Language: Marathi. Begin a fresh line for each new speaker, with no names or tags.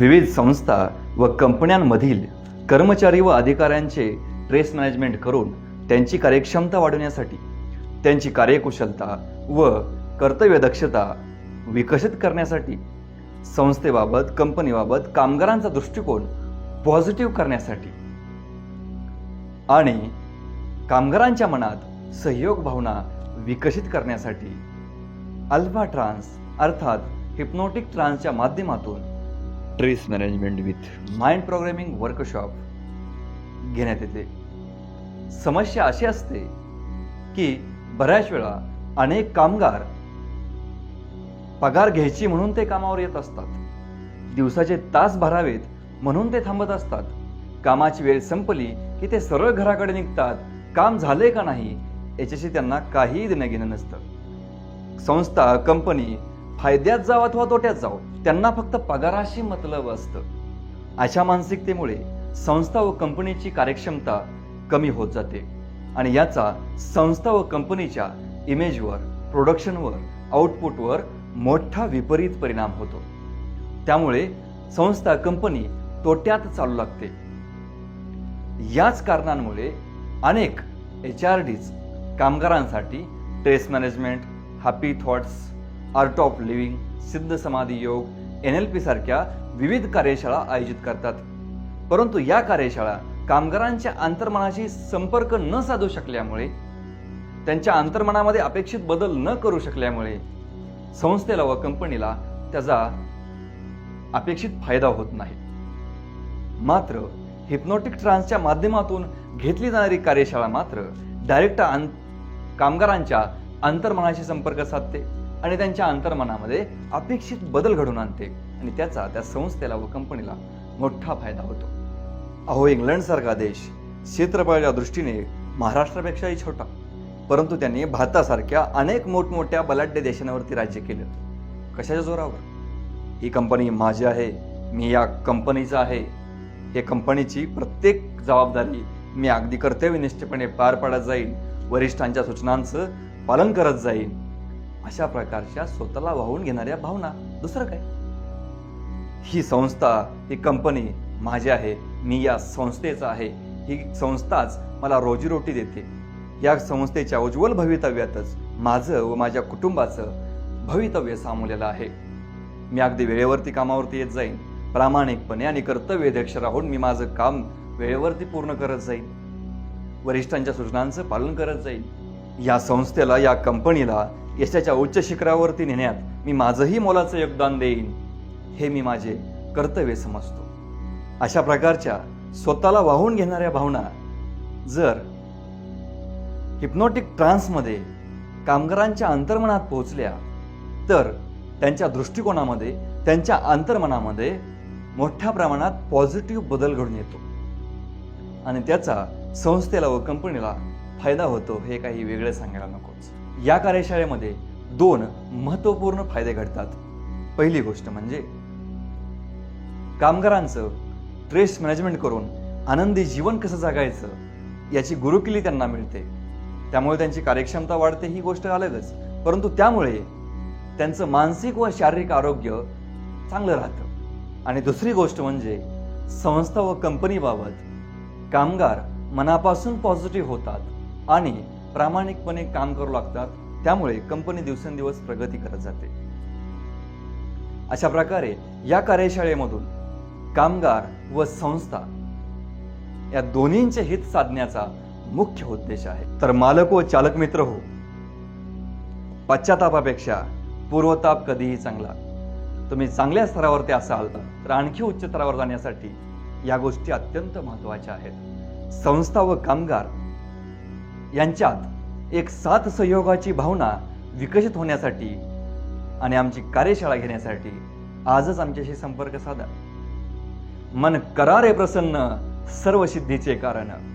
विविध संस्था व कंपन्यांमधील कर्मचारी व अधिकाऱ्यांचे ट्रेस मॅनेजमेंट करून त्यांची कार्यक्षमता वाढवण्यासाठी त्यांची कार्यकुशलता व कर्तव्यदक्षता विकसित करण्यासाठी संस्थेबाबत कंपनीबाबत कामगारांचा दृष्टिकोन पॉझिटिव्ह करण्यासाठी आणि कामगारांच्या मनात सहयोग भावना विकसित करण्यासाठी अल्फा ट्रान्स अर्थात हिप्नोटिक ट्रान्सच्या माध्यमातून stress management with mind programming workshop घेण्यात येते. समस्या अशी असते की बऱ्याच वेळा अनेक कामगार पगार घ्यायची म्हणून ते कामावर येत असतात. दिवसाचे तास भरावेत म्हणून ते थांबत असतात. कामाची वेळ संपली की ते सरळ घराकडे निघतात. काम झाले का नाही याच्याशी त्यांना काहीही देणं घेणं नसतं. संस्था कंपनी फायद्यात जावं अथवा तोट्यात जावं त्यांना फक्त पगाराशी मतलब असतं. अशा मानसिकतेमुळे संस्था व कंपनीची कार्यक्षमता कमी होत जाते आणि याचा संस्था व कंपनीच्या इमेजवर प्रोडक्शनवर आउटपुटवर मोठा विपरीत परिणाम होतो. त्यामुळे संस्था कंपनी तोट्यात चालू लागते. याच कारणांमुळे अनेक एच आर डीज कामगारांसाठी stress management happy thoughts art of living Siddha Samadhi Yoga N L P सारख्या विविध कार्यशाळा आयोजित करतात. परंतु या कार्यशाळा कामगारांच्या अंतर्मनाशी संपर्क न साधू शकल्यामुळे त्यांच्या अंतर्मनामध्ये अपेक्षित बदल न करू शकल्यामुळे संस्थेला व कंपनीला त्याचा अपेक्षित फायदा होत नाही. मात्र हिप्नोटिक ट्रान्सच्या माध्यमातून घेतली जाणारी कार्यशाळा मात्र डायरेक्ट आं कामगारांच्या अंतर्मनाशी संपर्क साधते. आणि त्यांच्या अंतर्मनामध्ये अपेक्षित बदल घडून आणते. आणि त्याचा त्या संस्थेला व कंपनीला मोठा फायदा होतो. अहो इंग्लंडसारखा देश क्षेत्रफळाच्या दृष्टीने महाराष्ट्रापेक्षाही छोटा. परंतु त्यांनी भारतासारख्या अनेक मोठमोठ्या बलाढ्य देशांवरती राज्य केलं. कशाच्या जोरावर? ही कंपनी माझी आहे मी या कंपनीचा आहे. हे कंपनीची प्रत्येक जबाबदारी मी अगदी कर्तव्यनिष्ठपणे पार पाडत जाईन वरिष्ठांच्या सूचनांचं पालन करत जाईन. अशा प्रकारच्या स्वतःला वाहून घेणाऱ्या भावना. दुसरं काय? ही संस्था ही कंपनी माझी आहे. मी या संस्थेचा आहे. ही संस्थाच मला रोजीरोटी देते. या संस्थेच्या उज्ज्वल भवितव्यातच माझं व माझ्या कुटुंबाचं भवितव्य सामवलेलं आहे. मी अगदी वेळेवरती कामावरती येत जाईन. प्रामाणिकपणे आणि कर्तव्यध्यक्ष राहून मी माझं काम वेळेवरती पूर्ण करत जाईन. वरिष्ठांच्या सूचनांचं पालन करत जाईन. या संस्थेला या कंपनीला यशाच्या उच्च शिखरावरती नेण्यात मी माझंही मोलाचं योगदान देईन. हे मी माझे कर्तव्य समजतो. अशा प्रकारच्या स्वतःला वाहून घेणाऱ्या भावना जर हिप्नोटिक ट्रान्समध्ये कामगारांच्या अंतर्मनात पोहोचल्या तर त्यांच्या दृष्टिकोनामध्ये त्यांच्या अंतर्मनामध्ये मोठ्या प्रमाणात पॉझिटिव्ह बदल घडून येतो. आणि त्याचा संस्थेला व कंपनीला फायदा होतो हे काही वेगळं सांगायला नकोच. या कार्यशाळेमध्ये दोन महत्त्वपूर्ण फायदे घडतात. पहिली गोष्ट म्हणजे कामगारांचं स्ट्रेस मॅनेजमेंट करून आनंदी जीवन कसं जगायचं याची गुरुकिली त्यांना मिळते. त्यामुळे त्यांची कार्यक्षमता वाढते ही गोष्ट अलगच. परंतु त्यामुळे त्यांचं मानसिक व शारीरिक आरोग्य चांगलं राहतं. आणि दुसरी गोष्ट म्हणजे संस्था व कंपनीबाबत कामगार मनापासून पॉझिटिव्ह होतात आणि प्रामाणिकपणे काम करू लागतात त्यामुळे कंपनी दिवसेंदिवस प्रगती करत जाते. अशा प्रकारे या कार्यशाळेमधून कामगार व संस्था या दोन्हींचे हित साधण्याचा मुख्य उद्देश आहे. तर मालक व चालक मित्र हो पश्चातापापेक्षा पूर्वताप कधीही चांगला. तुम्ही चांगल्या स्तरावरती असाल तर आणखी उच्च स्तरावर जाण्यासाठी या गोष्टी अत्यंत महत्त्वाच्या आहेत. संस्था व कामगार यांच्यात एक साथ सहयोगाची भावना विकसित होण्यासाठी आणि आमची कार्यशाळा घेण्यासाठी आजच आमच्याशी संपर्क साधा. मन करारे प्रसन्न सर्व सिद्धीचे कारण.